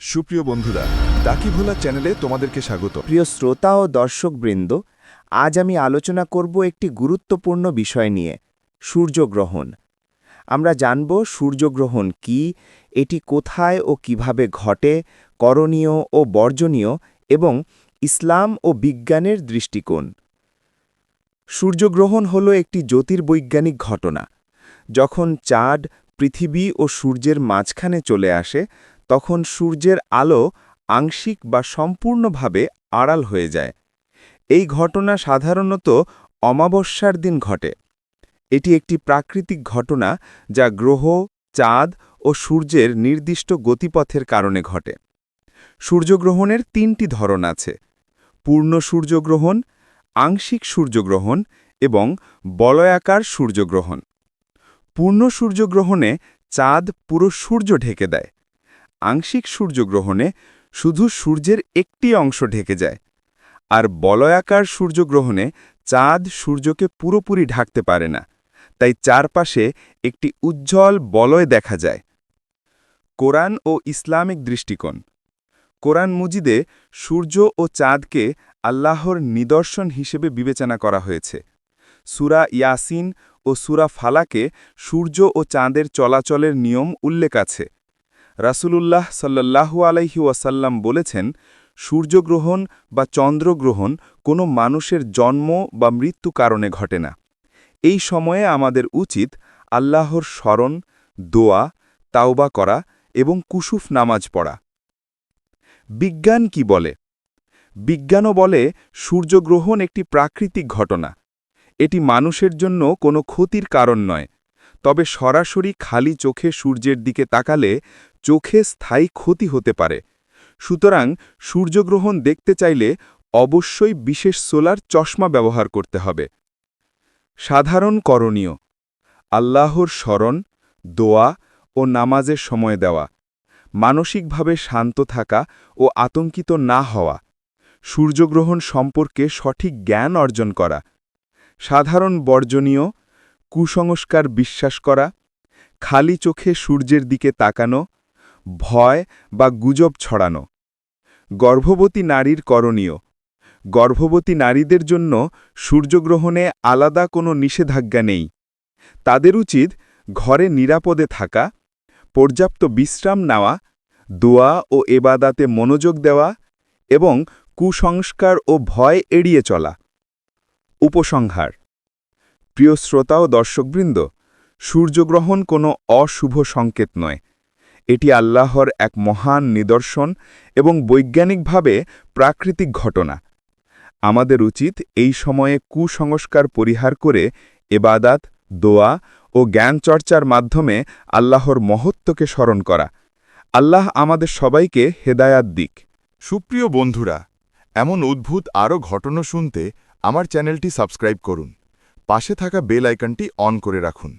সুপ্রিয় বন্ধুরা, ডাকি ভোলা চ্যানেলে তোমাদেরকে স্বাগত। প্রিয় শ্রোতা ও দর্শকবৃন্দ, আজ আমি আলোচনা করব একটি গুরুত্বপূর্ণ বিষয় নিয়ে, সূর্যগ্রহণ। আমরা জানব সূর্যগ্রহণ কি, এটি কোথায় ও কীভাবে ঘটে, করণীয় ও বর্জনীয়, এবং ইসলাম ও বিজ্ঞানের দৃষ্টিকোণ। সূর্যগ্রহণ হল একটি জ্যোতির্বৈজ্ঞানিক ঘটনা। যখন চাঁদ, পৃথিবী ও সূর্যের মাঝখানে চলে আসে তখন সূর্যের আলো আংশিক বা সম্পূর্ণভাবে আড়াল হয়ে যায়। এই ঘটনা সাধারণত অমাবস্যার দিন ঘটে। এটি একটি প্রাকৃতিক ঘটনা যা গ্রহ, চাঁদ ও সূর্যের নির্দিষ্ট গতিপথের কারণে ঘটে। সূর্যগ্রহণের তিনটি ধরন আছে। পূর্ণ সূর্যগ্রহণ, আংশিক সূর্যগ্রহণ এবং বলয়াকার সূর্যগ্রহণ। পূর্ণ সূর্যগ্রহণে চাঁদ পুরো সূর্য ঢেকে দেয়। আংশিক সূর্যগ্রহণে শুধু সূর্যের একটি অংশ ঢেকে যায়, আর বলয়াকার সূর্যগ্রহণে চাঁদ সূর্যকে পুরোপুরি ঢাকতে পারে না, তাই চারপাশে একটি উজ্জ্বল বলয় দেখা যায়। কোরআন ও ইসলামিক দৃষ্টিকোণ। কোরআন মুজিদে সূর্য ও চাঁদকে আল্লাহর নিদর্শন হিসেবে বিবেচনা করা হয়েছে। সুরা ইয়াসিন ও সুরা ফালাকে সূর্য ও চাঁদের চলাচলের নিয়ম উল্লেখ আছে। রাসূলুল্লাহ সাল্লাল্লাহু আলাইহি ওয়াসাল্লাম বলেছেন, সূর্যগ্রহণ বা চন্দ্রগ্রহণ কোনো মানুষের জন্ম বা মৃত্যু কারণে ঘটে না। এই সময়ে আমাদের উচিত আল্লাহর স্মরণ, দোয়া, তাওবা করা এবং কুসুফ নামাজ পড়া। বিজ্ঞান কি বলে? বিজ্ঞানও বলে, সূর্যগ্রহণ একটি প্রাকৃতিক ঘটনা। এটি মানুষের জন্য কোনো ক্ষতির কারণ নয়, তবে সরাসরি খালি চোখে সূর্যের দিকে তাকালে চোখে স্থায়ী ক্ষতি হতে পারে। সুতরাং সূর্যগ্রহণ দেখতে চাইলে অবশ্যই বিশেষ সোলার চশমা ব্যবহার করতে হবে। সাধারণ করণীয়, আল্লাহর স্মরণ, দোয়া ও নামাজের সময় দেওয়া, মানসিকভাবে শান্ত থাকা ও আতঙ্কিত না হওয়া, সূর্যগ্রহণ সম্পর্কে সঠিক জ্ঞান অর্জন করা, সাধারণ বর্জনীয়, কুসংস্কার বিশ্বাস করা, খালি চোখে সূর্যের দিকে তাকানো ভয় বা গুজব ছড়ানো। গর্ভবতী নারীর করণীয়। গর্ভবতী নারীদের জন্য সূর্যগ্রহণে আলাদা কোনো নিষেধাজ্ঞা নেই। তাদের উচিত ঘরে নিরাপদে থাকা, পর্যাপ্ত বিশ্রাম নেওয়া, দোয়া ও এবাদাতে মনোযোগ দেওয়া এবং কুসংস্কার ও ভয় এড়িয়ে চলা। উপসংহার। প্রিয় শ্রোতা ও দর্শকবৃন্দ, সূর্যগ্রহণ কোনো অশুভ সংকেত নয়। এটি আল্লাহর এক মহান নিদর্শন এবং বৈজ্ঞানিকভাবে প্রাকৃতিক ঘটনা। আমাদের উচিত এই সময়ে কুসংস্কার পরিহার করে এবাদাত দোয়া ও জ্ঞান চর্চার মাধ্যমে আল্লাহর মহত্বকে স্মরণ করা। আল্লাহ আমাদের সবাইকে হেদায়াত দিক। সুপ্রিয় বন্ধুরা, এমন উদ্ভূত আরও ঘটনা শুনতে আমার চ্যানেলটি সাবস্ক্রাইব করুন। পাশে থাকা বেল আইকনটি অন করে রাখুন।